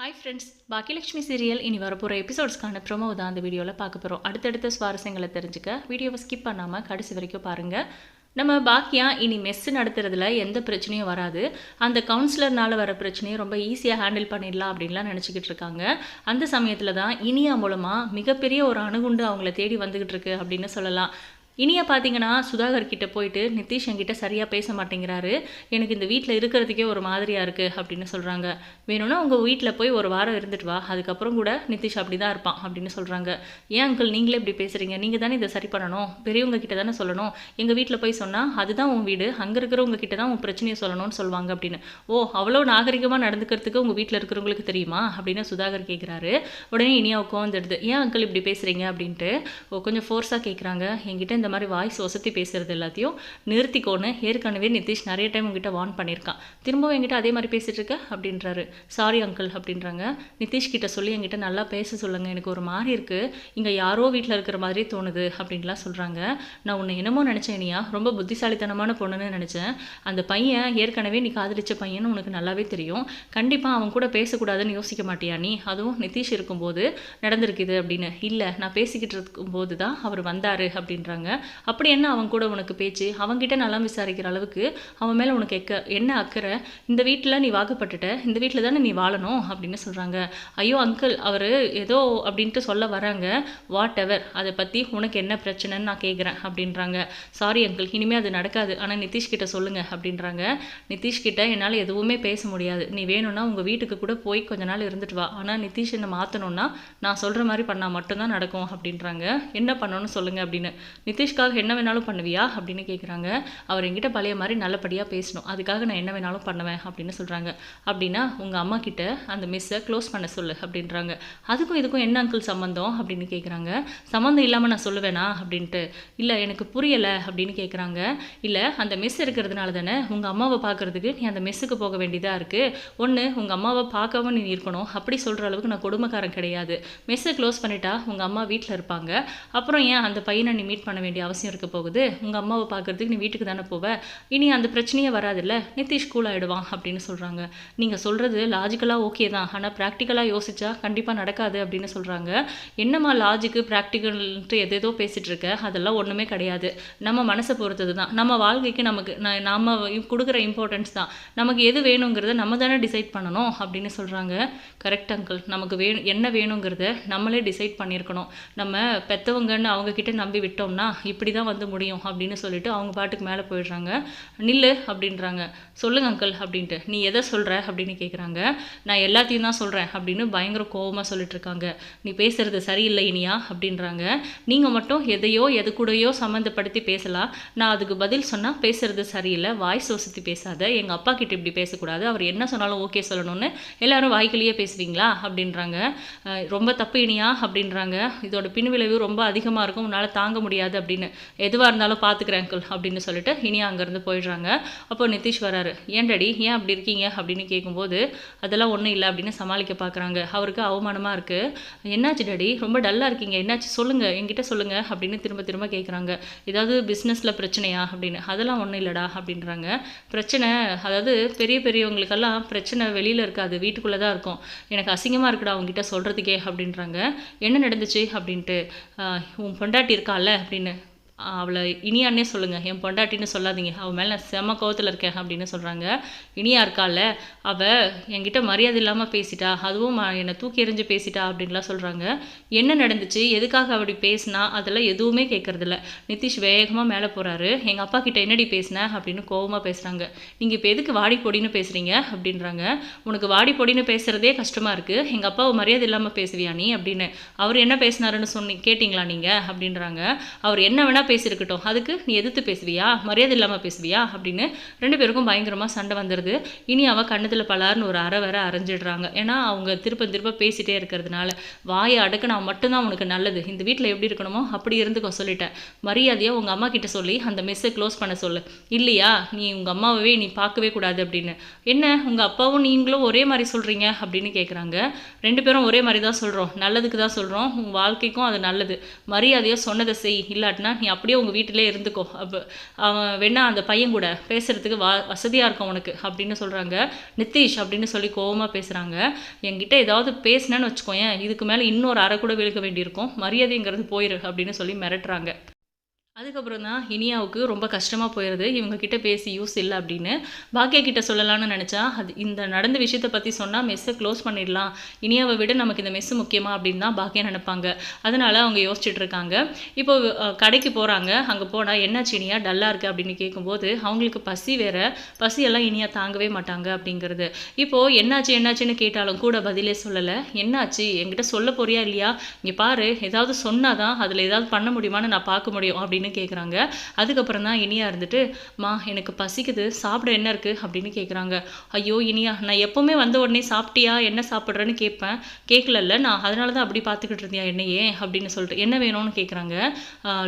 Hi friends Baakiyalakshmi serial இனி வரப்போகிற எபிசோட்ஸ்க்கான promo தான் அந்த வீடியோவில் பார்க்க போகிறோம் அடுத்தடுத்த சுவாரஸ்யங்களை தெரிஞ்சுக்க வீடியோவை ஸ்கிப் பண்ணாமல் கடைசி வரைக்கும் பாருங்கள் நம்ம பாக்கியா இனி மெஸ்ஸு நடத்துறதுல எந்த பிரச்சனையும் வராது. அந்த கவுன்சிலர்னால வர பிரச்சனையை ரொம்ப ஈஸியாக ஹேண்டில் பண்ணிடலாம் அப்படின்லாம் நினச்சிக்கிட்டு இருக்காங்க. அந்த சமயத்தில் தான் இனியா மூலமாக மிகப்பெரிய ஒரு அணுகுண்டு அவங்கள தேடி வந்துக்கிட்டு இருக்கு அப்படின்னு சொல்லலாம். இனியா பார்த்தீங்கன்னா சுதாகர் கிட்ட போயிட்டு நிதிஷ் என்கிட்ட சரியாக பேச மாட்டேங்கிறாரு. எனக்கு இந்த வீட்டில் இருக்கிறதுக்கே ஒரு மாதிரியாக இருக்குது அப்படின்னு சொல்கிறாங்க வேணும்னா உங்கள் வீட்டில் போய் ஒரு வாரம் இருந்துட்டு வா. அதுக்கப்புறம் கூட நிதிஷ் அப்படி தான் இருப்பான் அப்படின்னு சொல்கிறாங்க ஏன் அங்கிள் நீங்களே இப்படி பேசுகிறீங்க நீங்கள் தானே இதை சரி பண்ணணும். பெரியவங்க கிட்ட தானே சொல்லணும். எங்கள் வீட்டில் போய் சொன்னால் அதுதான் உன் வீடு. அங்கே இருக்கிறவங்க கிட்ட தான் உன் பிரச்சனையை சொல்லணும்னு சொல்லுவாங்க அப்படின்னு. ஓ அவ்வளோ நாகரிகமாக நடந்துக்கிறதுக்கு உங்கள் வீட்டில் இருக்கிறவங்களுக்கு தெரியுமா? அப்படின்னு சுதாகர் கேட்குறாரு உடனே இனியாவுக்கு வந்துடுது. ஏன் அங்கிள் இப்படி பேசுகிறீங்க அப்படின்ட்டு. ஓ, கொஞ்சம் ஃபோர்ஸாக கேட்குறாங்க என்கிட்ட இந்த மாதிரி வாய்ஸ் ஒசத்தி பேசுறது எல்லாத்தையும் நிறுத்திக்கோன்னு ஏற்கனவே நிதிஷ் நிறைய டைம் உங்ககிட்ட வார்ன் பண்ணியிருக்கான். திரும்பவும் என்கிட்ட அதே மாதிரி பேசிட்டு இருக்க? அப்படின்றாரு. சாரி அங்கிள் அப்படின்றாங்க. நிதிஷ் கிட்ட சொல்லி என்கிட்ட நல்லா பேச சொல்லுங்க. எனக்கு ஒரு மாதிரி இருக்கு. இங்கே யாரோ வீட்டில் இருக்கிற மாதிரி தோணுது அப்படின்லாம் சொல்கிறாங்க நான் உன்னை என்னமோ நினச்சேன் ரொம்ப புத்திசாலித்தனமான பொண்ணுன்னு நினச்சேன். அந்த பையன் ஏற்கனவே நீ காதலிச்ச பையன் உனக்கு நல்லாவே தெரியும். கண்டிப்பாக அவன் கூட பேசக்கூடாதுன்னு யோசிக்க மாட்டியா நீ? அதுவும் நிதிஷ் இருக்கும்போது நடந்திருக்குது அப்படின்னு. இல்லை நான் பேசிக்கிட்டு இருக்கும்போது தான் அவர் வந்தார் அப்படின்றாங்க. அப்படி என்ன அவன் கூட உனக்கு பேச்சு? அவன்கிட்ட நலம் விசாரிக்கிற அளவுக்கு அவன் மேலே உனக்கு எக்க என்ன அக்கறை? இந்த வீட்டில் நீ வாக்கப்பட்டுட்ட இந்த வீட்டில் தானே நீ வாழணும் அப்படின்னு சொல்கிறாங்க ஐயோ அங்கிள் அவர் ஏதோ அப்படின்ட்டு சொல்ல வராங்க. வாட் எவர் அதை பற்றி உனக்கு என்ன பிரச்சனைன்னு நான் கேட்குறேன் அப்படின்றாங்க. சாரி அங்கிள் இனிமேல் அது நடக்காது. ஆனால் நிதிஷ் சொல்லுங்கள் அப்படின்றாங்க. நிதிஷ்கிட்ட என்னால் எதுவுமே பேச முடியாது. நீ வேணும்னா உங்கள் வீட்டுக்கு கூட போய் கொஞ்ச நாள் இருந்துட்டு வா. ஆனால் நிதிஷ் என்னை மாற்றணும்னா நான் சொல்கிற மாதிரி பண்ணால் மட்டும்தான் நடக்கும் அப்படின்றாங்க. என்ன பண்ணணும்னு சொல்லுங்க அப்படின்னு. நிதிஷ்காக என்ன வேணாலும் பண்ணுவியா அப்படின்னு கேட்குறாங்க அவர் என்கிட்ட பழைய மாதிரி நல்லபடியாக பேசணும். அதுக்காக நான் என்ன வேணாலும் பண்ணுவேன் அப்படின்னு சொல்கிறாங்க அப்படின்னா உங்கள் அம்மா கிட்ட அந்த மிஸ்ஸை க்ளோஸ் பண்ண சொல்லு அப்படின்றாங்க. அதுக்கும் இதுக்கும் என்ன அங்கிள் சம்மந்தம் அப்படின்னு கேட்குறாங்க சம்மந்தம் இல்லாமல் நான் சொல்லுவேனா அப்படின்ட்டு. இல்லை எனக்கு புரியலை அப்படின்னு கேட்குறாங்க இல்லை அந்த மிஸ் இருக்கிறதுனால தானே உங்கள் அம்மாவை பார்க்கறதுக்கு நீ அந்த மெஸ்ஸுக்கு போக வேண்டியதாக இருக்குது ஒன்று உங்கள் அம்மாவை பார்க்காம நீ இருக்கணும். அப்படி சொல்கிற அளவுக்கு நான் கொடுமைக்காரன் கிடையாது. மெஸ்ஸை க்ளோஸ் பண்ணிட்டா உங்கள் அம்மா வீட்டில் இருப்பாங்க. அப்புறம் ஏன் அந்த பையனை நீ மீட் பண்ண வேண்டிய அவசியம் இருக்க போகுது. உங்கள் அம்மாவை பார்க்கறதுக்கு நீ வீட்டுக்கு தானே போவ? இனி அந்த பிரச்சனையே வராதுல்ல? நிதிஷ் கூல் ஆகிடுவான் அப்படின்னு சொல்கிறாங்க நீங்கள் சொல்கிறது லாஜிக்கலாக ஓகே தான். ஆனால் ப்ராக்டிக்கலாக யோசிச்சா கண்டிப்பாக நடக்காது அப்படின்னு சொல்கிறாங்க என்னம்மா லாஜிக்கு ப்ராக்டிக்கல்ன்ட்டு எதேதோ பேசிகிட்டு இருக்க? அதெல்லாம் ஒன்றுமே கிடையாது. நம்ம மனசை பொறுத்தது தான். நம்ம வாழ்க்கைக்கு நமக்கு ந- கொடுக்குற இம்பார்ட்டன்ஸ் தான். நமக்கு எது வேணுங்கிறத நம்ம தானே டிசைட் பண்ணணும் அப்படின்னு சொல்கிறாங்க கரெக்ட் அங்கிள் நமக்கு வேணும் என்ன வேணுங்கிறத நம்மளே டிசைட் பண்ணியிருக்கணும். நம்ம பெற்றவங்கன்னு அவங்கக்கிட்ட நம்பி விட்டோம்னா இப்படி தான் வந்து முடியும் அப்படின்னு சொல்லிட்டு அவங்க பாட்டுக்கு மேலே போயிடுறாங்க. நில்லு அப்படின்றாங்க. சொல்லுங்க அங்கிள் அப்படின்ட்டு. நீ எதை சொல்கிற அப்படின்னு கேட்குறாங்க நான் எல்லாத்தையும் தான் சொல்கிறேன் அப்படின்னு பயங்கர கோவமாக சொல்லிட்டு இருக்காங்க. நீ பேசுறது சரியில்லை இனியா அப்படின்றாங்க. நீங்கள் மட்டும் எதையோ எது கூடயோ சம்மந்தப்படுத்தி பேசலாம் நான் அதுக்கு பதில் சொன்னால் பேசுறது சரியில்லை. வாய்ஸ் வசதி பேசாத. எங்கள் அப்பா கிட்ட இப்படி பேசக்கூடாது. அவர் என்ன சொன்னாலும் ஓகே சொல்லணும்னு எல்லாரும் வாய்க்கிலேயே பேசுவீங்களா அப்படின்றாங்க. ரொம்ப தப்பு இனியா அப்படின்றாங்க. இதோட பின்விளைவு ரொம்ப அதிகமாக இருக்கும். உன்னால் தாங்க முடியாது அப்படின்னு அப்படின்னு. எதுவாக இருந்தாலும் பார்த்துக்கிறேன் அங்கிள் அப்படின்னு சொல்லிட்டு இனியா அங்கேருந்து போயிடுறாங்க. அப்போ நிதிஷ் வராரு. ஏன் டாடி ஏன் அப்படி இருக்கீங்க? அப்படின்னு கேட்கும்போது அதெல்லாம் ஒன்றும் இல்லை அப்படின்னு சமாளிக்க பார்க்குறாங்க அவருக்கு அவமானமாக இருக்குது என்னாச்சு டாடி? ரொம்ப டல்லாக இருக்கீங்க. என்னாச்சு? சொல்லுங்கள் என்கிட்ட சொல்லுங்கள் அப்படின்னு திரும்ப திரும்ப கேட்குறாங்க ஏதாவது பிஸ்னஸில் பிரச்சனையா? அப்படின்னு. அதெல்லாம் ஒன்றும் இல்லைடா அப்படின்றாங்க. பிரச்சனை அதாவது பெரிய பெரியவங்களுக்கெல்லாம் பிரச்சனை வெளியில் இருக்காது. வீட்டுக்குள்ளே தான் இருக்கும். எனக்கு அசிங்கமாக இருக்குடா உங்ககிட்ட சொல்கிறதுக்கே அப்படின்றாங்க. என்ன நடந்துச்சு? அப்படின்ட்டு உன் பொண்டாட்டி இருக்கால அப்படின்னு. அவளை இனியான்னே சொல்லுங்கள் என் பொண்டாட்டின்னு சொல்லாதீங்க. அவள் மேலே நான் செம கோவத்தில் இருக்கேன் அப்படின்னு சொல்கிறாங்க இனியா இருக்கால. அவள் என்கிட்ட மரியாதை இல்லாமல் பேசிட்டா அதுவும் என்னை தூக்கி எறிஞ்சு பேசிட்டா அப்படின்லாம் சொல்கிறாங்க என்ன நடந்துச்சு? எதுக்காக அப்படி பேசினா? அதெல்லாம் எதுவுமே கேட்கறதில்ல நிதிஷ் வேகமாக மேலே போகிறாரு எங்கள் அப்பா கிட்ட என்னடி பேசினேன் அப்படின்னு கோவமாக பேசுகிறாங்க நீங்கள் இப்போ எதுக்கு வாடி பொடின்னு பேசுகிறீங்க அப்படின்றாங்க. உனக்கு வாடி பொடின்னு பேசுகிறதே கஷ்டமாக இருக்குது எங்கள் அப்பாவை மரியாதை இல்லாமல் பேசுவியா நீ? அப்படின்னு. அவர் என்ன பேசினாருன்னு சொன்னி கேட்டிங்களா நீங்கள் அப்படின்றாங்க. அவர் என்ன வேணால் பேசியிருக்கட்டும். அதுக்கு நீ எதிர்த்து பேசுவியா? மரியாதை இல்லாமல் பேசுவியா? அப்படின்னு ரெண்டு பேருக்கும் பயங்கரமாக சண்டை வந்துடுது இனி அவள் கண்ணத்தில் பலார்னு ஒரு அரை வர அரைஞ்சிடுறாங்க. ஏன்னா அவங்க திருப்ப திருப்ப பேசிகிட்டே இருக்கிறதுனால வாயை அடக்கினா மட்டும்தான் உனக்கு நல்லது. இந்த வீட்டில் எப்படி இருக்கணுமோ அப்படி இருந்துக்கோ சொல்லிட்டேன். மரியாதையாக உங்கள் அம்மா கிட்ட சொல்லி அந்த மெஸ்ஸை க்ளோஸ் பண்ண சொல்லு. இல்லையா? நீ உங்கள் அம்மாவே நீ பார்க்கவே கூடாது அப்படின்னு. என்ன? உங்கள் அப்பாவும் நீங்களும் ஒரே மாதிரி சொல்கிறீங்க அப்படின்னு கேட்குறாங்க ரெண்டு பேரும் ஒரே மாதிரி தான் சொல்கிறோம் நல்லதுக்கு தான் சொல்கிறோம் உங்கள் வாழ்க்கைக்கும் அது நல்லது. மரியாதையாக சொன்னதை செய். இல்லாட்டினா நீ அப்படியே உங்கள் வீட்டிலே இருந்துக்கோ. அப்போ அவன் வேணா அந்த பையன் கூட பேசுகிறதுக்கு வா வசதியாக இருக்கும் உனக்கு அப்படின்னு சொல்கிறாங்க நிதிஷ் அப்படின்னு சொல்லி கோவமாக பேசுகிறாங்க என்கிட்ட ஏதாவது பேசினேன்னு வச்சுக்கோயேன் இதுக்கு மேலே இன்னொரு அரை கூட விழுக்க வேண்டியிருக்கும். மரியாதைங்கிறது போயிரு அப்படின்னு சொல்லி மிரட்டுறாங்க. அதுக்கப்புறம் தான் இனியாவுக்கு ரொம்ப கஷ்டமாக போயிடுது இவங்க கிட்ட பேசி யூஸ் இல்லை அப்படின்னு பாக்கியா கிட்ட சொல்லலாம்னு நினச்சா அது இந்த நடந்த விஷயத்தை பற்றி சொன்னால் மெஸ்ஸை க்ளோஸ் பண்ணிடலாம். இனியாவை விட நமக்கு இந்த மெஸ்ஸு முக்கியமாக அப்படின்னு தான் பாக்கியா நினைப்பாங்க. அதனால் அவங்க யோசிச்சுட்டு இருக்காங்க. இப்போ கடைக்கு போகிறாங்க அங்கே போனால் என்னாச்சு இனியா? டல்லாக இருக்குது அப்படின்னு கேட்கும்போது அவங்களுக்கு பசி வேற. பசியெல்லாம் இனியா தாங்கவே மாட்டாங்க அப்படிங்கிறது. இப்போது என்னாச்சு என்னாச்சுன்னு கேட்டாலும் கூட பதிலே சொல்லலை. என்னாச்சு? என்கிட்ட சொல்ல போறியா இல்லையா? இங்கே பாரு ஏதாவது சொன்னாதான் அதில் ஏதாவது பண்ண முடியுமான்னு நான் பார்க்க முடியும் அப்படின்னு கேட்குறாங்க அதுக்கப்புறம் தான் இனியா இருந்துட்டு மா எனக்கு பசிக்குது சாப்பிட என்ன இருக்குது அப்படின்னு கேட்குறாங்க ஐயோ இனியா நான் எப்போவுமே வந்த உடனே சாப்பிட்டியா என்ன சாப்பிட்றேன்னு கேட்பேன் கேட்கலல்ல நான் அதனால தான் அப்படி பார்த்துக்கிட்டு இருந்தியா என்னையே? அப்படின்னு சொல்லிட்டு என்ன வேணும்னு? கேட்குறாங்க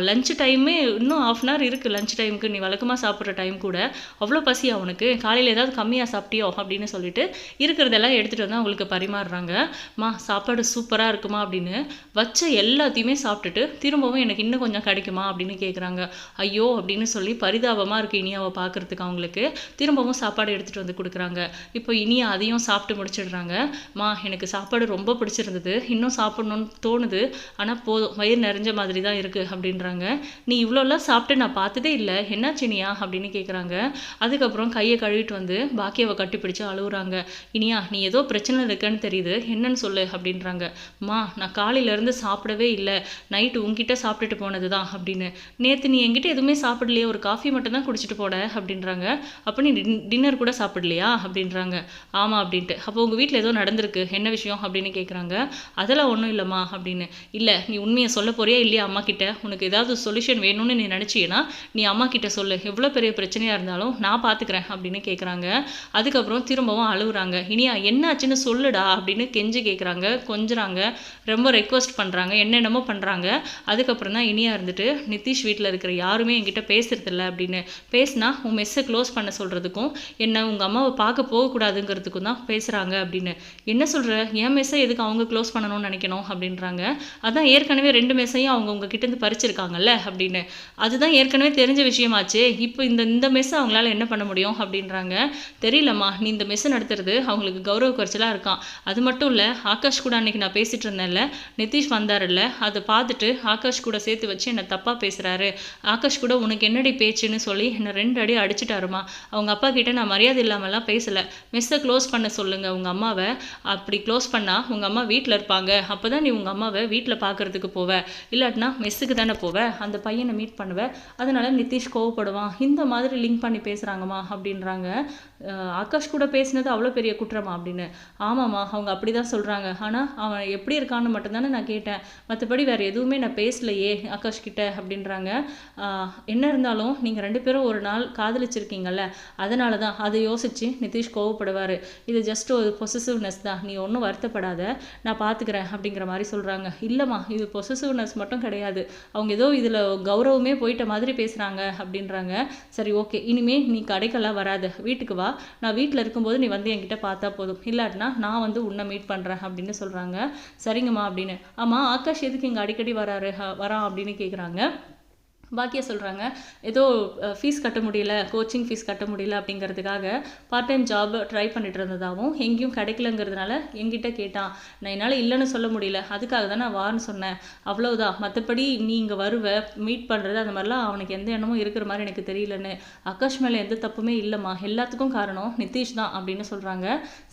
லஞ்ச் டைமே இன்னும் ஆஃப் அன் ஹவர் இருக்குது லஞ்ச் டைமுக்கு நீ வழக்கமாக சாப்பிட்ற டைம் கூட. அவ்வளோ பசியா உனக்கு? காலையில் ஏதாவது கம்மியாக சாப்பிட்டியோ? அப்படின்னு சொல்லிட்டு இருக்கிறதெல்லாம் எடுத்துகிட்டு வந்து அவங்களுக்கு பரிமாறுறாங்க. மா சாப்பாடு சூப்பராக இருக்குமா? அப்படின்னு வச்ச எல்லாத்தையுமே சாப்பிட்டுட்டு திரும்பவும் எனக்கு இன்னும் கொஞ்சம் கிடைக்குமா? அப்படின்னு கேட்குறாங்க ஐயோ அப்படின்னு சொல்லி பரிதாபமாக இருக்குது இனியாவை பார்க்குறதுக்கு அவங்களுக்கு. திரும்பவும் சாப்பாடு எடுத்துகிட்டு வந்து கொடுக்குறாங்க. இப்போ இனியா அதையும் சாப்பிட்டு முடிச்சிடுறாங்க. மா எனக்கு சாப்பாடு ரொம்ப பிடிச்சிருந்தது. இன்னும் சாப்பிடணும்னு தோணுது. ஆனால் போதும். வயிறு நிறைஞ்ச மாதிரி தான் இருக்குது அப்படின்றாங்க. நீ இவ்வளோலாம் சாப்பிட்டு நான் பார்த்ததே இல்லை. என்னாச்சு இனியா? அப்படின்னு கேட்குறாங்க அதுக்கப்புறம் கையை கழுவிட்டு வந்து பாக்கியாவை கட்டிப்பிடிச்சு அழுகுறாங்க இனியா நீ ஏதோ பிரச்சனை இருக்குன்னு தெரியுது. என்னன்னு சொல்லு அப்படின்றாங்க. மா நான் காலையிலேருந்து சாப்பிடவே இல்லை. நைட்டு உங்ககிட்ட சாப்பிட்டுட்டு போனது தான் அப்படின்னு. நேற்று நீ என்கிட்ட எதுவுமே சாப்பிடலையே ஒரு காஃபி மட்டும் தான் குடிச்சிட்டு போன அப்படின்றாங்க. அப்போ நீ டின்னர் கூட சாப்பிடலையா அப்படின்றாங்க. ஆமாம் அப்படின்ட்டு. அப்போ உங்கள் வீட்டில் ஏதோ நடந்திருக்கு என்ன விஷயம் அப்படின்னு கேட்குறாங்க அதெல்லாம் ஒன்றும் இல்லைம்மா அப்படின்னு. இல்லை நீ உண்மையை சொல்ல போறியா இல்லையா அம்மா கிட்ட உனக்கு ஏதாவது சொல்யூஷன் வேணும்னு நீ நினச்சினா நீ அம்மா கிட்ட சொல்லு. எவ்வளோ பெரிய பிரச்சனையாக இருந்தாலும் நான் பார்த்துக்கிறேன் அப்படின்னு கேட்குறாங்க அதுக்கப்புறம் திரும்பவும் அழுகுறாங்க இனியா என்னாச்சுன்னு சொல்லுடா அப்படின்னு கெஞ்சி கேட்குறாங்க கொஞ்சுறாங்க. ரொம்ப ரெக்வஸ்ட் பண்ணுறாங்க என்னென்னமோ பண்ணுறாங்க அதுக்கப்புறம் தான் இனியா இருந்துட்டு நிதிஷ் வீட்டில் இருக்கிற யாருமே என்கிட்ட பேசுறதில்ல அப்படின்னு பேசினா உன் மெஸ்ஸை க்ளோஸ் பண்ண சொல்கிறதுக்கும் என்ன உங்கள் அம்மாவை பார்க்க போகக்கூடாதுங்கிறதுக்கும் தான் பேசுகிறாங்க அப்படின்னு. என்ன சொல்கிற என் மெஸ்ஸை எதுக்கு அவங்க க்ளோஸ் பண்ணணும்னு நினைக்கணும் அப்படின்றாங்க. அதான் ஏற்கனவே ரெண்டு மெஸ்ஸையும் அவங்க உங்ககிட்டேருந்து பறிச்சிருக்காங்கல்ல அப்படின்னு. அதுதான் ஏற்கனவே தெரிஞ்ச விஷயமாச்சு. இப்போ இந்த இந்த மெஸ்ஸை அவங்களால என்ன பண்ண முடியும் அப்படின்றாங்க. தெரியலம்மா நீ இந்த மெஸ்ஸை நடத்துறது அவங்களுக்கு கௌரவ குறைச்சலாக இருக்கான். அது மட்டும் இல்லை ஆகாஷ் கூட அன்னைக்கு நான் பேசிட்டு இருந்தேன்ல நிதிஷ் வந்தாருல்ல அதை பார்த்துட்டு ஆகாஷ் கூட சேர்த்து வச்சு என்னை தப்பாக பேசுகிறாரு ஆகாஷ் கூட உனக்கு என்னடி பேச்சுன்னு சொல்லி என்னை ரெண்டு அடி அடிச்சிட்டாருமா. அவங்க அப்பா கிட்ட நான் மரியாதை இல்லாமலாம் பேசலை. மெஸ்ஸை க்ளோஸ் பண்ண சொல்லுங்க உங்க அம்மாவை. அப்படி க்ளோஸ் பண்ணா உங்க அம்மா வீட்டில் இருப்பாங்க. அப்போதான் நீ உங்க அம்மாவை வீட்டில் பார்க்கறதுக்கு போவ. இல்லாட்டினா மெஸ்ஸுக்கு தானே போவ. அந்த பையனை மீட் பண்ணுவ. அதனால நிதிஷ் கோவப்படுவான். இந்த மாதிரி லிங்க் பண்ணி பேசுகிறாங்கம்மா அப்படின்றாங்க. ஆகாஷ் கூட பேசினது அவ்வளோ பெரிய குற்றமா அப்படின்னு. ஆமாம்மா அவங்க அப்படி தான் சொல்கிறாங்க ஆனால் அவன் எப்படி இருக்கான்னு மட்டும்தானே நான் கேட்டேன். மற்றபடி வேறு எதுவுமே நான் பேசலையே ஆகாஷ் கிட்ட அப்படின்றாங்க. ஆஹ் என்ன இருந்தாலும் நீங்கள் ரெண்டு பேரும் ஒரு நாள் காதலிச்சிருக்கீங்கல்ல அதனால தான் அதை யோசித்து நிதிஷ் கோவப்படுவார். இது ஜஸ்ட் ஒரு பொசசிவ்னஸ் தான். நீ ஒன்றும் வருத்தப்படாத. நான் பார்த்துக்கிறேன் அப்படிங்கிற மாதிரி சொல்கிறாங்க இல்லைம்மா இது பொசசிவ்னஸ் மட்டும் கிடையாது. அவங்க ஏதோ இதில் கௌரவமே போயிட்ட மாதிரி பேசுகிறாங்க அப்படின்றாங்க. சரி ஓகே. இனிமேல் நீ கடைக்கெல்லாம் வராத. வீட்டுக்கு வா. நான் வீட்டில் இருக்கும்போது நீ வந்து என்கிட்ட பார்த்தா போதும். இல்லாட்டினா நான் வந்து உன்னை மீட் பண்ணுறேன் அப்படின்னு சொல்கிறாங்க சரிங்கம்மா அப்படின்னு. ஆமாம் ஆகாஷ் எதுக்கு இங்கே அடிக்கடி வராரு? வரான் அப்படின்னு கேட்குறாங்க பாக்கியா சொல்கிறாங்க ஏதோ ஃபீஸ் கட்ட முடியல கோச்சிங் ஃபீஸ் கட்ட முடியல அப்படிங்கிறதுக்காக பார்ட் டைம் ஜாப் ட்ரை பண்ணிட்டு இருந்ததாகவும் எங்கேயும் கிடைக்கலங்கிறதுனால எங்கிட்ட கேட்டான். நான் என்னால் இல்லைன்னு சொல்ல முடியல அதுக்காக தான் நான் வான்னு சொன்னேன். அவ்வளோதான் மற்றபடி நீ இங்கே வருவ மீட் பண்ணுறது அந்த மாதிரிலாம் அவனுக்கு எந்த எண்ணமும் இருக்கிற மாதிரி எனக்கு தெரியலன்னு. ஆகாஷ் மேலே எந்த தப்புமே இல்லைம்மா. எல்லாத்துக்கும் காரணம் நிதிஷ் தான் அப்படின்னு சொல்கிறாங்க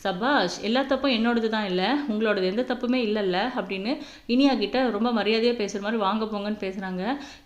சபாஷ் எல்லா தப்பும் என்னோடது தான் இல்லை. உங்களோடது எந்த தப்புமே இல்லைல்ல அப்படின்னு இனியா கிட்ட ரொம்ப மரியாதையாக பேசுகிற மாதிரி வாங்க போங்கன்னு பேசுகிறாங்க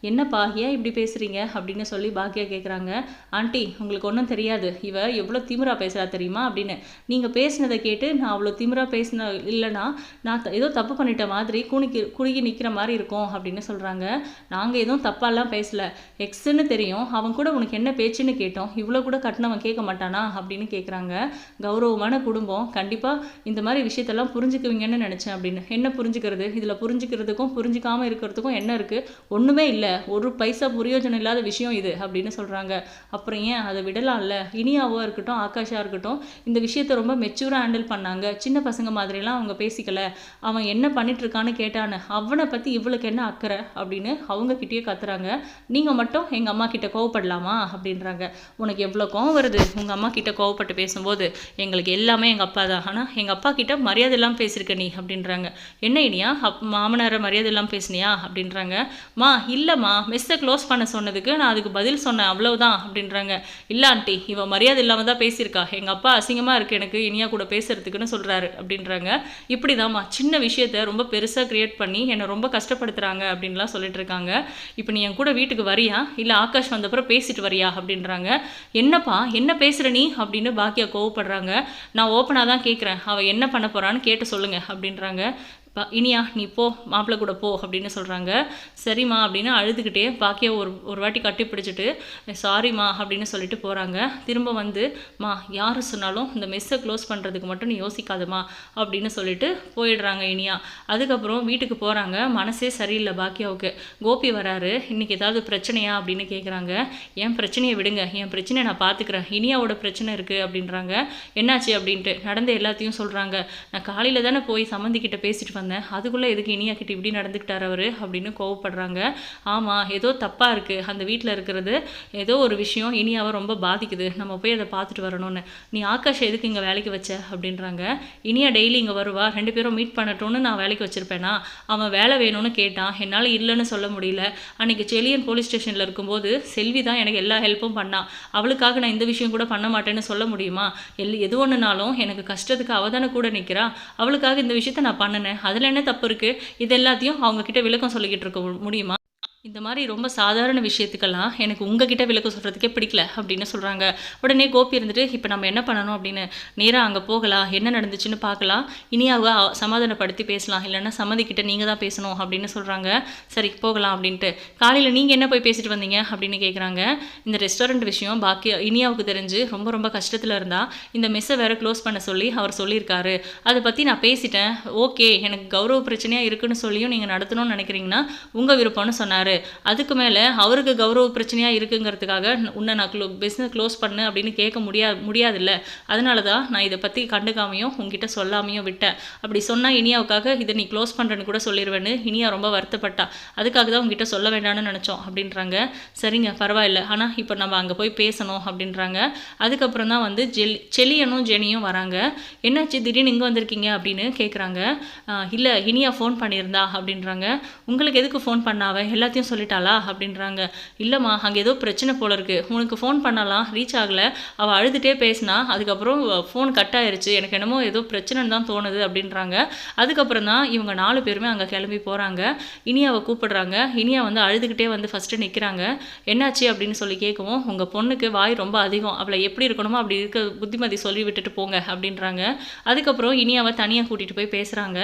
என்னப்பா ஏன் இப்படி பேசுகிறீங்க அப்படின்னு சொல்லி பாக்கியா கேட்குறாங்க ஆண்டி உங்களுக்கு ஒன்றும் தெரியாது. இவ எவ்வளோ திமிரா பேசுகிறா தெரியுமா? அப்படின்னு. நீங்கள் பேசினதை கேட்டு நான் அவ்வளோ திமிரா பேசின இல்லைன்னா நான் த- ஏதோ தப்பு பண்ணிட்ட மாதிரி குணிக்கி குறுகி நிற்கிற மாதிரி இருக்கும் அப்படின்னு சொல்கிறாங்க நாங்கள் எதுவும் தப்பாலாம் பேசல. எக்ஸ்ன்னு தெரியும். அவன் கூட உனக்கு என்ன பேச்சுன்னு கேட்டோம். இவ்வளோ கூட கட்டினவன் கேட்க மாட்டானா? அப்படின்னு கேட்குறாங்க கௌரவமான குடும்பம். கண்டிப்பாக இந்த மாதிரி விஷயத்தெல்லாம் புரிஞ்சுக்குவீங்கன்னு நினச்சேன் அப்படின்னு. என்ன புரிஞ்சுக்கிறது? இதில் புரிஞ்சுக்கிறதுக்கும் புரிஞ்சிக்காமல் இருக்கிறதுக்கும் என்ன இருக்குது ஒன்றுமே இல்லை. ஒரு பைசா பிரயோஜனம் இல்லாத விஷயம் இது அப்படின்னு சொல்கிறாங்க அப்புறம் ஏன் அதை விடலாம்ல இனியாவோ இருக்கட்டும் ஆகாஷாக இருக்கட்டும் இந்த விஷயத்த ரொம்ப மெச்சூராக ஹேண்டில் பண்ணாங்க. சின்ன பசங்க மாதிரிலாம் அவங்க பேசிக்கல. அவன் என்ன பண்ணிட்டு இருக்கான்னு கேட்டானு அவனை பற்றி இவளுக்கு என்ன அக்கறை அப்படின்னு அவங்க கிட்டேயே கத்துறாங்க. நீங்கள் மட்டும் எங்கள் அம்மா கிட்ட கோவப்படலாமா அப்படின்றாங்க. உனக்கு எவ்வளோ கோவம் வருது? உங்கள் அம்மா கிட்ட கோவப்பட்டு பேசும்போது எங்களுக்கு எல்லாமே எங்கள் அப்பா தான். ஆனால் எங்கள் அப்பா கிட்ட மரியாதை இல்லாமல் பேசியிருக்க நீ அப்படின்றாங்க. என்ன இனியா? அப் மாமனாரை மரியாதை இல்லாமல் பேசினியா? அப்படின்றாங்க. மா இல்லைம்மா மெஸ்ஸை க்ளோஸ் பண்ண சொன்னதுக்கு நான் அதுக்கு பதில் சொன்னேன் அவ்வளவுதான் அப்படின்றாங்க. இல்லை ஆண்டி இவன் மரியாதை இல்லாமல் தான் பேசியிருக்கா. எங்கள் அப்பா அசிங்கமாக இருக்குது எனக்கு இனியா கூட பேசுறதுக்குன்னு சொல்கிறாரு அப்படின்றாங்க. இப்படிதாம்மா சின்ன விஷயத்த ரொம்ப பெருசாக க்ரியேட் பண்ணி என்னை ரொம்ப கஷ்டப்படுத்துகிறாங்க அப்படின்லாம் சொல்லிட்டு இருக்காங்க. இப்போ நீ என் கூட வீட்டுக்கு வரியா? இல்லை ஆகாஷ் வந்தப்புறம் பேசிட்டு வரியா? அப்படின்றாங்க. என்னப்பா என்ன பேசுகிற நீ? அப்படின்னு பாக்கியா கோவப்படுறாங்க. நான் ஓப்பனாக தான் கேட்குறேன் அவள் என்ன பண்ண போகிறான்னு கேட்டு சொல்லுங்க அப்படின்றாங்க. இனியா நீ போ மாப்பிள்ளை கூட போ அப்படின்னு சொல்கிறாங்க சரிம்மா அப்படின்னு அழுதுகிட்டே பாக்கியா ஒரு ஒரு வாட்டி கட்டி பிடிச்சிட்டு சாரிம்மா அப்படின்னு சொல்லிட்டு போகிறாங்க திரும்ப வந்து மா யார் சொன்னாலும் இந்த மெஸ்ஸை க்ளோஸ் பண்ணுறதுக்கு மட்டும் நீ யோசிக்காதம்மா அப்படின்னு சொல்லிட்டு போயிடுறாங்க இனியா. அதுக்கப்புறம் வீட்டுக்கு போகிறாங்க மனசே சரியில்லை பாக்கியாவுக்கு. கோபி வராரு. இன்றைக்கி ஏதாவது பிரச்சனையா? அப்படின்னு கேட்குறாங்க என் பிரச்சனையை விடுங்க. என் பிரச்சனையை நான் பார்த்துக்கிறேன் இனியாவோட பிரச்சனை இருக்குது அப்படின்றாங்க. என்னாச்சு? அப்படின்ட்டு நடந்த எல்லாத்தையும் சொல்கிறாங்க நான் காலையில் தானே போய் சம்மந்திக்கிட்ட பேசிட்டு வந்தேன் வந்தேன். அதுக்குள்ளே எதுக்கு இனியா கிட்ட இப்படி நடந்துக்கிட்டார் அவர் அப்படின்னு கோவப்படுறாங்க. ஆமாம் ஏதோ தப்பாக இருக்குது அந்த வீட்டில் இருக்கிறது ஏதோ ஒரு விஷயம் இனியாவை ரொம்ப பாதிக்குது. நம்ம போய் அதை பார்த்துட்டு வரணும்னு. நீ ஆகாஷ் எதுக்கு இங்கே வேலைக்கு வச்ச? அப்படின்றாங்க. இனியா டெய்லி இங்கே வருவா. ரெண்டு பேரும் மீட் பண்ணட்டும்னு நான் வேலைக்கு வச்சுருப்பேனா? அவன் வேலை வேணும்னு கேட்டான். என்னால் இல்லைன்னு சொல்ல முடியல. அன்றைக்கி செலியன் போலீஸ் ஸ்டேஷனில் இருக்கும்போது செல்வி தான் எனக்கு எல்லா ஹெல்ப்பும் பண்ணான் அவளுக்காக நான் இந்த விஷயம் கூட பண்ண மாட்டேன்னு சொல்ல முடியுமா? எல் எது ஒன்றுனாலும் எனக்கு கஷ்டத்துக்கு அவள் தானே கூட நிற்கிறா அவளுக்காக இந்த விஷயத்த நான் பண்ணினேன். அதில் என்ன தப்பு இருக்குது இது எல்லாத்தையும் அவங்க கிட்ட விளக்கம் சொல்லிக்கிட்டு இருக்க முடியுமா? இந்த மாதிரி ரொம்ப சாதாரண விஷயத்துக்கெல்லாம் எனக்கு உங்ககிட்ட விளக்கம் சொல்கிறதுக்கே பிடிக்கல அப்படின்னு சொல்கிறாங்க உடனே கோபி இருந்துட்டு இப்போ நம்ம என்ன பண்ணணும்? அப்படின்னு. நேராக அங்கே போகலாம். என்ன நடந்துச்சுன்னு பார்க்கலாம். இனியாவை சமாதானப்படுத்தி பேசலாம். இல்லைன்னா சம்மதிக்கிட்ட நீங்கள் தான் பேசணும். அப்படின்னு சொல்கிறாங்க சரி போகலாம். அப்படின்ட்டு. காலையில் நீங்கள் என்ன போய் பேசிட்டு வந்தீங்க? அப்படின்னு கேட்குறாங்க இந்த ரெஸ்டாரண்ட் விஷயம் பாக்கி இனியாவுக்கு தெரிஞ்சு ரொம்ப ரொம்ப கஷ்டத்தில் இருந்தால் இந்த மெஸ்ஸை வேறு க்ளோஸ் பண்ண சொல்லி அவர் சொல்லியிருக்காரு. அதை பற்றி நான் பேசிட்டேன். ஓகே எனக்கு கௌரவ பிரச்சனையாக இருக்குன்னு சொல்லியும் நீங்கள் நடத்தணும்னு நினைக்கிறீங்கன்னா உங்கள் விருப்பம்னு சொன்னார். அதுக்கு மேலே அவருக்கு கௌரவ பிரச்சனையாக இருக்குங்கிறதுக்காக உன்னை நான் க்ளோ பிஸ்னஸ் க்ளோஸ் பண்ணு அப்படின்னு கேட்க முடியா முடியாதுல்ல. அதனால தான் நான் இதை பற்றி கண்டுக்காமையும் உங்ககிட்ட சொல்லாமையும் விட்டேன். அப்படி சொன்னால் இனியாவுக்காக இதை நீ க்ளோஸ் பண்ணுறேன்னு கூட சொல்லிடுவேன்னு இனியா ரொம்ப வருத்தப்பட்டா. அதுக்காக தான் உங்ககிட்ட சொல்ல வேண்டாம்னு நினச்சோம் அப்படின்றாங்க. சரிங்க பரவாயில்ல. ஆனால் இப்போ நம்ம அங்கே போய் பேசணும் அப்படின்றாங்க. அதுக்கப்புறம் தான் வந்து ஜெல் செலியனும் ஜெனியும் வராங்க. என்னாச்சு? திடீர்னு இங்கே வந்திருக்கீங்க அப்படின்னு கேட்குறாங்க இல்லை இனியா ஃபோன் பண்ணியிருந்தா அப்படின்றாங்க. உங்களுக்கு எதுக்கு ஃபோன் பண்ணாவ? எல்லாத்தையும் சொல்லிட்டாளா அப்படின்றாங்க. இல்லைம்மா அங்கே ஏதோ பிரச்சனை போல இருக்கு. உனக்கு ஃபோன் பண்ணலாம் ரீச் ஆகலை. அவள் அழுதுகிட்டே பேசினா அதுக்கப்புறம் ஃபோன் கட் ஆயிருச்சு. எனக்கு என்னமோ ஏதோ பிரச்சனைன்னு தான் தோணுது அப்படின்றாங்க. அதுக்கப்புறம் தான் இவங்க நாலு பேருமே அங்கே கிளம்பி போகிறாங்க இனியாவை கூப்பிடுறாங்க. இனியா வந்து அழுதுகிட்டே வந்து ஃபஸ்ட்டு நிற்கிறாங்க என்னாச்சு அப்படின்னு சொல்லி கேட்கவும் உங்கள் பொண்ணுக்கு வாய் ரொம்ப அதிகம். அவளை எப்படி இருக்கணுமோ அப்படி இருக்க புத்திமதி சொல்லி விட்டுட்டு போங்க அப்படின்றாங்க. அதுக்கப்புறம் இனியாவை தனியாக கூட்டிகிட்டு போய் பேசுகிறாங்க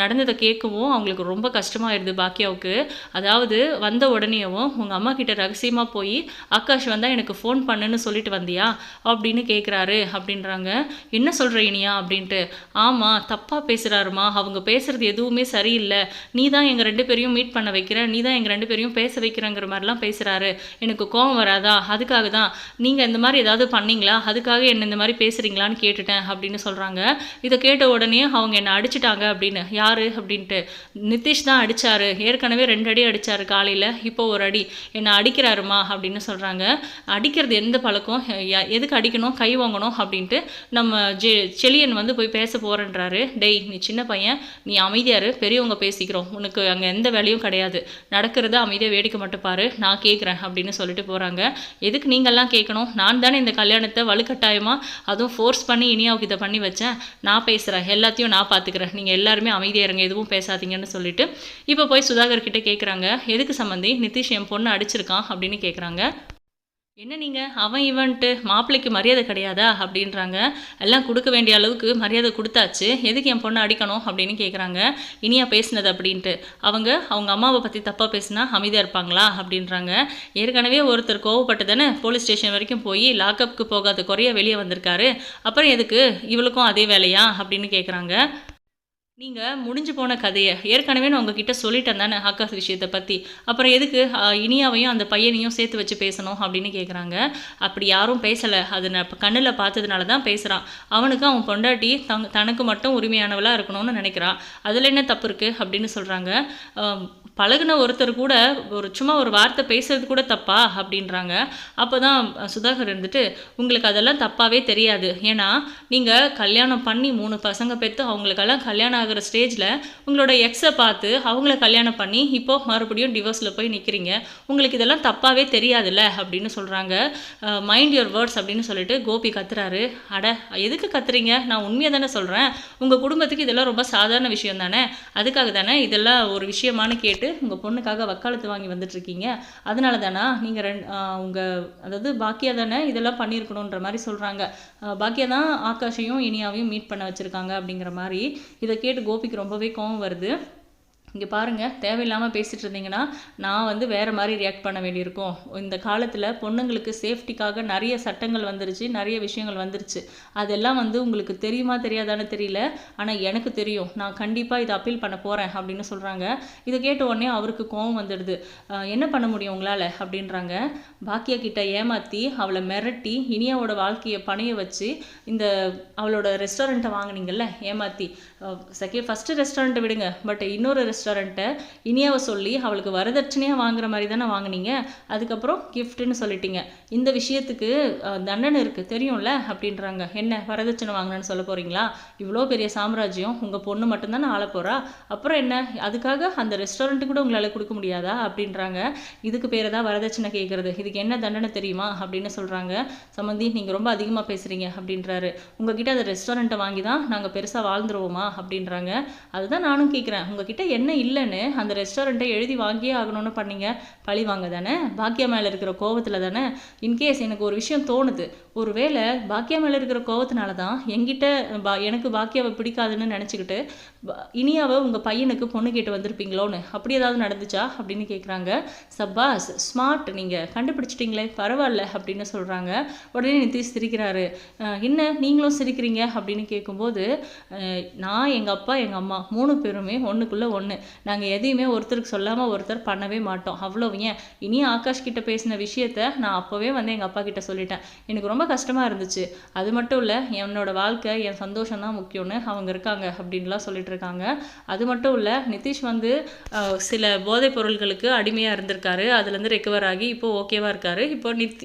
நடந்ததை கேட்கவும் அவங்களுக்கு ரொம்ப கஷ்டமாயிடுது பாக்கியாவுக்கு. அதாவது வந்த உடனேயும் உங்கள் அம்மா கிட்ட ரகசியமாக போய் ஆகாஷ் வந்தால் எனக்கு ஃபோன் பண்ணுன்னு சொல்லிட்டு வந்தியா? அப்படின்னு கேட்குறாரு அப்படின்றாங்க. என்ன சொல்கிற இனியா? அப்படின்ட்டு. ஆமாம் தப்பாக பேசுகிறாருமா அவங்க பேசுகிறது எதுவுமே சரியில்லை. நீ தான் எங்கள் ரெண்டு பேரையும் மீட் பண்ண வைக்கிற. நீ தான் எங்கள் ரெண்டு பேரையும் பேச வைக்கிறங்கிற மாதிரிலாம் பேசுகிறாரு எனக்கு கோவம் வராதா? அதுக்காக தான். நீங்கள் இந்த மாதிரி ஏதாவது பண்ணீங்களா? அதுக்காக என்ன இந்த மாதிரி பேசுகிறீங்களான்னு கேட்டுட்டேன் அப்படின்னு சொல்கிறாங்க இதை கேட்ட உடனே அவங்க என்னை அடிச்சிட்டாங்க அப்படின்னு. யார்? அப்படின்ட்டு. நிதிஷ் தான் அடித்தார் ஏற்கனவே ரெண்டு அடி அடிச்சாரு. காலையில் இப்போ ஒரு அடி என்னை அடிக்கிறாருமா? அப்படின்னு சொல்கிறாங்க அடிக்கிறது எந்த பழக்கம்? எதுக்கு அடிக்கணும்? கை வாங்கணும் அப்படின்ட்டு நம்ம ஜெ செலியன் வந்து போய் பேச போகிறேன்றாரு டெய் நீ சின்ன பையன் நீ அமைதியாரு பெரியவங்க பேசிக்கிறோம். உனக்கு அங்கே எந்த வேலையும் கிடையாது. நடக்கிறத அமைதியாக வேடிக்கை மட்டும் பாரு நான் கேட்குறேன் அப்படின்னு சொல்லிட்டு போகிறாங்க எதுக்கு நீங்கள்லாம் கேட்கணும் நான் தானே இந்த கல்யாணத்தை வலுக்கட்டாயமாக அதுவும் ஃபோர்ஸ் பண்ணி இனியாவுக்கு இதை பண்ணி வச்சேன். நான் பேசுகிறேன் எல்லாத்தையும் நான் பார்த்துக்கிறேன் நீங்கள் எல்லாருமே அமைதியாக இருங்க எதுவும் பேசாதீங்கன்னு சொல்லிட்டு இப்போ போய் சுதாகர் கிட்டே கேட்குறாங்க எதுக்கு சம்மந்தி நிதிஷ் என் பொண்ணு அடிச்சிருக்கான் அப்படின்னு கேட்குறாங்க என்ன நீங்கள் அவன் இவன்ட்டு மாப்பிள்ளைக்கு மரியாதை கிடையாதா? அப்படின்றாங்க. எல்லாம் கொடுக்க வேண்டிய அளவுக்கு மரியாதை கொடுத்தாச்சு. எதுக்கு என் பொண்ணை அடிக்கணும்? அப்படின்னு கேட்குறாங்க இனியா பேசினது அப்படின்ட்டு. அவங்க அவங்க அம்மாவை பற்றி தப்பாக பேசினா அமைதியாக இருப்பாங்களா? அப்படின்றாங்க. ஏற்கனவே ஒருத்தர் கோவப்பட்டு தானே போலீஸ் ஸ்டேஷன் வரைக்கும் போய் லாக்அப்புக்கு போகாத குறைய வெளியே வந்திருக்காரு. அப்புறம் எதுக்கு? இவளுக்கும் அதே வேலையா? அப்படின்னு கேட்குறாங்க நீங்கள் முடிஞ்சு போன கதையை ஏற்கனவே நான் உங்ககிட்ட சொல்லிட்டேன் தானே ஆகாஷ் விஷயத்தை பற்றி அப்புறம் எதுக்கு இனியாவையும் அந்த பையனையும் சேர்த்து வச்சு பேசணும் அப்படின்னு கேட்குறாங்க அப்படி யாரும் பேசலை. அது நான் இப்போ கண்ணில் பார்த்ததுனால தான் பேசுகிறான் அவனுக்கு அவன் பொண்டாட்டி தங் தனக்கு மட்டும் உரிமையானவளாக இருக்கணும்னு நினைக்கிறான் அதில் என்ன தப்பு இருக்குது அப்படின்னு சொல்கிறாங்க பழகுன ஒருத்தர் கூட ஒரு சும்மா ஒரு வார்த்தை பேசுறது கூட தப்பா அப்படின்றாங்க. அப்போ தான் சுதாகர் இருந்துட்டு உங்களுக்கு அதெல்லாம் தப்பாகவே தெரியாது. ஏன்னா நீங்கள் கல்யாணம் பண்ணி மூணு பசங்க பெற்று அவங்களுக்கெல்லாம் கல்யாணம் ஆகிற ஸ்டேஜில் உங்களோட எக்ஸை பார்த்து அவங்கள கல்யாணம் பண்ணி இப்போது மறுபடியும் டிவோர்ஸில் போய் நிற்கிறீங்க உங்களுக்கு இதெல்லாம் தப்பாகவே தெரியாதுல்ல? அப்படின்னு சொல்கிறாங்க மைண்ட் யுவர் வேர்ட்ஸ் அப்படின்னு சொல்லிட்டு கோபி கத்துறாரு. அட எதுக்கு கத்துறீங்க? நான் உண்மையாக தானே சொல்கிறேன் உங்கள் குடும்பத்துக்கு இதெல்லாம் ரொம்ப சாதாரண விஷயம் தானே? அதுக்காக தானே இதெல்லாம் ஒரு விஷயமானு கேட்டு உங்கள் பொண்ணுக்காக வக்காலத்து வாங்கி வந்துட்டுருக்கீங்க அதனால தானா நீங்கள் ரெண் உங்கள் அதாவது பாக்கியா தானே இதெல்லாம் பண்ணியிருக்கணுன்ற மாதிரி சொல்கிறாங்க பாக்கியா தான் ஆகாஷையும் இனியாவையும் மீட் பண்ண வச்சுருக்காங்க அப்படிங்கிற மாதிரி இதை கேட்டு கோபிக்கு ரொம்பவே கோவம் வருது. இங்கே பாருங்கள் தேவையில்லாமல் பேசிகிட்டு இருந்தீங்கன்னா நான் வந்து வேறு மாதிரி ரியாக்ட் பண்ண வேண்டியிருக்கும். இந்த காலத்தில் பொண்ணுங்களுக்கு சேஃப்டிக்காக நிறைய சட்டங்கள் வந்துருச்சு நிறைய விஷயங்கள் வந்துருச்சு. அதெல்லாம் வந்து உங்களுக்கு தெரியுமா தெரியாதான்னு தெரியல. ஆனால் எனக்கு தெரியும். நான் கண்டிப்பாக இதை அப்பீல் பண்ண போகிறேன் அப்படின்னு சொல்கிறாங்க இதை கேட்ட உடனே அவருக்கு கோவம் வந்துடுது. என்ன பண்ண முடியும் உங்களால்? அப்படின்றாங்க. பாக்கியா கிட்ட ஏமாற்றி அவளை மிரட்டி இனியாவோட வாழ்க்கையை பணைய வச்சு இந்த அவளோட ரெஸ்டாரண்ட்டை வாங்கினீங்கல்ல ஏமாற்றி செகண்ட் ஃபஸ்ட்டு ரெஸ்டாரண்ட்டை விடுங்க பட் இன்னொரு ரெஸ்டாரண்ட்டை இனியாவை சொல்லி அவளுக்கு வரதட்சணையாக வாங்குற மாதிரி தானே வாங்குனீங்க. அதுக்கப்புறம் கிஃப்ட்டுன்னு சொல்லிட்டீங்க. இந்த விஷயத்துக்கு தண்டனை இருக்குது தெரியும்ல? அப்படின்றாங்க. என்ன வரதட்சணை வாங்கினேன்னு சொல்ல போகிறீங்களா இவ்வளோ பெரிய சாம்ராஜ்யம் உங்கள் பொண்ணு மட்டும்தானே ஆள போகிறா அப்புறம் என்ன அதுக்காக அந்த ரெஸ்டாரண்ட்டு கூட உங்களால் கொடுக்க முடியாதா? அப்படின்றாங்க. இதுக்கு பேர் தான் வரதட்சணை கேட்குறது இதுக்கு என்ன தண்டனை தெரியுமா? அப்படின்னு சொல்கிறாங்க சம்மந்தி நீங்கள் ரொம்ப அதிகமாக பேசுகிறீங்க அப்படின்றாரு. உங்ககிட்ட அந்த ரெஸ்டாரண்ட்டை வாங்கி தான் நாங்கள் பெருசாக வாழ்ந்துருவோமா? அப்படின்றாங்க. அதுதான் நானும் கேட்குறேன் உங்ககிட்ட என்ன இல்லைன்னு அந்த ரெஸ்டாரண்ட்டை எழுதி வாங்கியே ஆகணும்னு பண்ணீங்க. பழி வாங்க தானே? பாக்கியா மேலே இருக்கிற கோவத்தில் தானே? இன்கேஸ் எனக்கு ஒரு விஷயம் தோணுது. ஒருவேளை பாக்கியா மேலே இருக்கிற கோவத்தினால தான் என்கிட்ட பா எனக்கு பாக்கியாவை பிடிக்காதுன்னு நினச்சிக்கிட்டு இனியாவை உங்கள் பையனுக்கு பொண்ணு கேட்டு வந்திருப்பீங்களோன்னு அப்படி ஏதாவது நடந்துச்சா அப்படின்னு கேட்குறாங்க சப்பாஸ் ஸ்மார்ட் நீங்கள் கண்டுபிடிச்சிட்டிங்களே பரவாயில்ல அப்படின்னு சொல்கிறாங்க உடனே நிதிஷ் சிரிக்கிறாரு. என்ன? நீங்களும் சிரிக்கிறீங்க? அப்படின்னு கேட்கும்போது நான் எங்கள் அப்பா எங்கள் அம்மா மூணு பேருமே ஒன்றுக்குள்ளே ஒன்று நாங்கள் எதையுமே ஒருத்தருக்கு சொல்லாமல் ஒருத்தர் பண்ணவே மாட்டோம். அவ்வளோ ஏன்? இனி ஆகாஷ் கிட்ட பேசின விஷயத்த நான் அப்போவே வந்து எங்கள் அப்பா கிட்ட சொல்லிட்டேன். எனக்கு ரொம்ப கஷ்டமாக இருந்துச்சு. அது மட்டும் இல்லை என்னோட வாழ்க்கை என் சந்தோஷம் தான் முக்கியம்னு அவங்க இருக்காங்க அப்படின்லாம் சொல்லிட்டு இருக்காங்க. அது மட்டும் இல்லை நிதிஷ் வந்து சில போதைப் பொருள்களுக்கு அடிமையாக இருந்திருக்காரு. அதுலேருந்து ரெக்கவர் ஆகி இப்போ ஓகேவா இருக்காரு. இப்போ நித்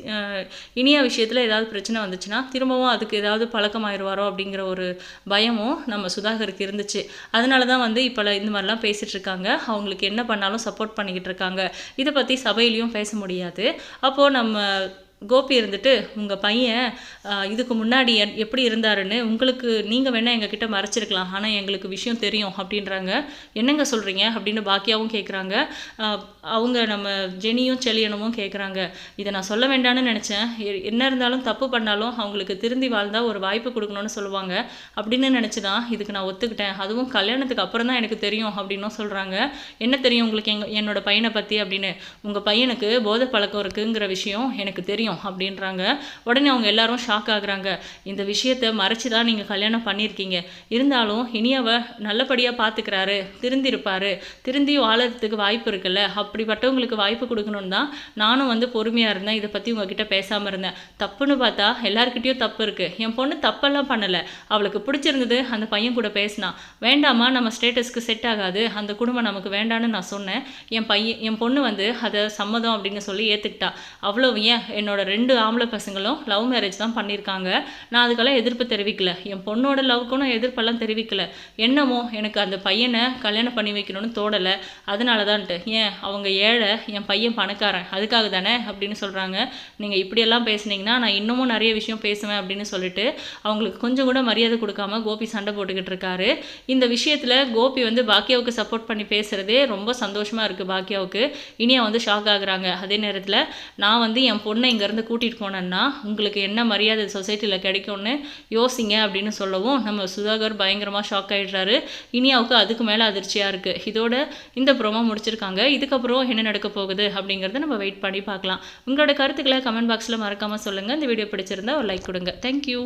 இனியா விஷயத்தில் ஏதாவது பிரச்சனை வந்துச்சுன்னா திரும்பவும் அதுக்கு ஏதாவது பழக்கமாயிருவாரோ அப்படிங்கிற ஒரு பயமும் நம்ம சுதாகருக்கு இருந்துச்சு. அதனால தான் வந்து இப்போ இந்த மாதிரிலாம் பேசிகிட்டு இருக்காங்க அவங்களுக்கு என்ன பண்ணாலும் சப்போர்ட் பண்ணிக்கிட்டு இருக்காங்க இதை பற்றி சபையிலையும் பேச முடியாது. அப்போது நம்ம கோபி இருந்துட்டு உங்கள் பையன் இதுக்கு முன்னாடி என்- எப்படி இருந்தாருன்னு உங்களுக்கு நீங்கள் வேணால் எங்ககிட்ட மறைச்சிருக்கலாம். ஆனால் எங்களுக்கு விஷயம் தெரியும் அப்படின்றாங்க. என்னங்க சொல்கிறீங்க அப்படின்னு பாக்கியாவும் கேட்குறாங்க அவங்க நம்ம ஜெனியும் செலியனமும் கேட்குறாங்க இதை நான் சொல்ல வேண்டாம்னு நினச்சேன். எ- என்ன இருந்தாலும் தப்பு பண்ணாலும் அவங்களுக்கு திருந்தி வாழ்ந்தால் ஒரு வாய்ப்பு கொடுக்கணும்னு சொல்லுவாங்க அப்படின்னு நினச்சி தான் இதுக்கு நான் ஒத்துக்கிட்டேன். அதுவும் கல்யாணத்துக்கு அப்புறம் தான் எனக்கு தெரியும் அப்படின்னும் சொல்கிறாங்க என்ன தெரியும் உங்களுக்கு எங்க என்னோட பையனை பற்றி அப்படின்னு. உங்கள் பையனுக்கு போதை பழக்கம் இருக்குங்கிற விஷயம் எனக்கு தெரியும். அப்படின்றாங்க. உடனே அவங்க எல்லாரும் ஷாக் ஆகுறாங்க. இந்த விஷயத்தை மறைச்சி தான் நீங்கள் கல்யாணம் பண்ணியிருக்கீங்க. இருந்தாலும் இனியவை நல்லபடியாக பார்த்துக்கிறாரு திருந்திருப்பாரு. திருந்தி வாழறதுக்கு வாய்ப்பு இருக்குல்ல. அப்படிப்பட்டவங்களுக்கு வாய்ப்பு கொடுக்கணும்னு தான் நானும் வந்து பொறுமையாக இருந்தேன். இதை பற்றி உங்ககிட்ட பேசாமல் இருந்தேன். தப்புன்னு பார்த்தா எல்லாருக்கிட்டேயும் தப்பு இருக்குது என் பொண்ணு தப்பெல்லாம் பண்ணலை. அவளுக்கு பிடிச்சிருந்தது அந்த பையன் கூட பேசினா வேண்டாமா நம்ம ஸ்டேட்டஸ்க்கு செட் ஆகாது. அந்த குடும்பம் நமக்கு வேண்டான்னு நான் சொன்னேன். என் பையன் என் பொண்ணு வந்து அதை சம்மதம் அப்படின்னு சொல்லி ஏற்றுக்கிட்டா அவ்வளோ ஏன் என்னோட ரெண்டு ஆம்பளை பசங்களும் லவ் மேரேஜ் தான் பண்ணியிருக்காங்க. நான் அதுக்கெல்லாம் எதிர்ப்பு தெரிவிக்கல. என் பொண்ணோட லவ்க்கும் நான் எதிர்ப்பெல்லாம் தெரிவிக்கல. என்னமோ எனக்கு அந்த பையனை கல்யாணம் பண்ணி வைக்கணும்னு தோடலை அதனால தான்ட்டு ஏன்? அவங்க ஏழை என் பையன் பணக்காரன். அதுக்காக தானே அப்படின்னு சொல்கிறாங்க நீங்கள் இப்படியெல்லாம் பேசுனீங்கன்னா நான் இன்னமும் நிறைய விஷயம் பேசுவேன் அப்படின்னு சொல்லிட்டு அவங்களுக்கு கொஞ்சம் கூட மரியாதை கொடுக்காம கோபி சண்டை போட்டுக்கிட்டு இருக்காரு. இந்த விஷயத்தில் கோபி வந்து பாக்கியாவுக்கு சப்போர்ட் பண்ணி பேசுகிறதே ரொம்ப சந்தோஷமாக இருக்குது பாக்கியாவுக்கு இனியா வந்து ஷாக் ஆகுறாங்க. அதே நேரத்தில் நான் வந்து என் பொண்ணை இங்கே இங்கேருந்து கூட்டிகிட்டு போனேன்னா உங்களுக்கு என்ன மரியாதை சொசைட்டியில் கிடைக்கும்னு யோசிங்க அப்படின்னு சொல்லவும் நம்ம சுதாகர் பயங்கரமாக ஷாக் ஆகிடுறாரு இனியாவுக்கு அதுக்கு மேலே அதிர்ச்சியாக இருக்குது இதோட இந்த ப்ரோமோ முடிச்சிருக்காங்க. இதுக்கப்புறம் என்ன நடக்க போகுது அப்படிங்கிறத நம்ம வெயிட் பண்ணி பார்க்கலாம். உங்களோட கருத்துக்களை கமெண்ட் பாக்ஸில் மறக்காமல் சொல்லுங்கள் இந்த வீடியோ பிடிச்சிருந்தா ஒரு லைக் கொடுங்க. தேங்க்யூ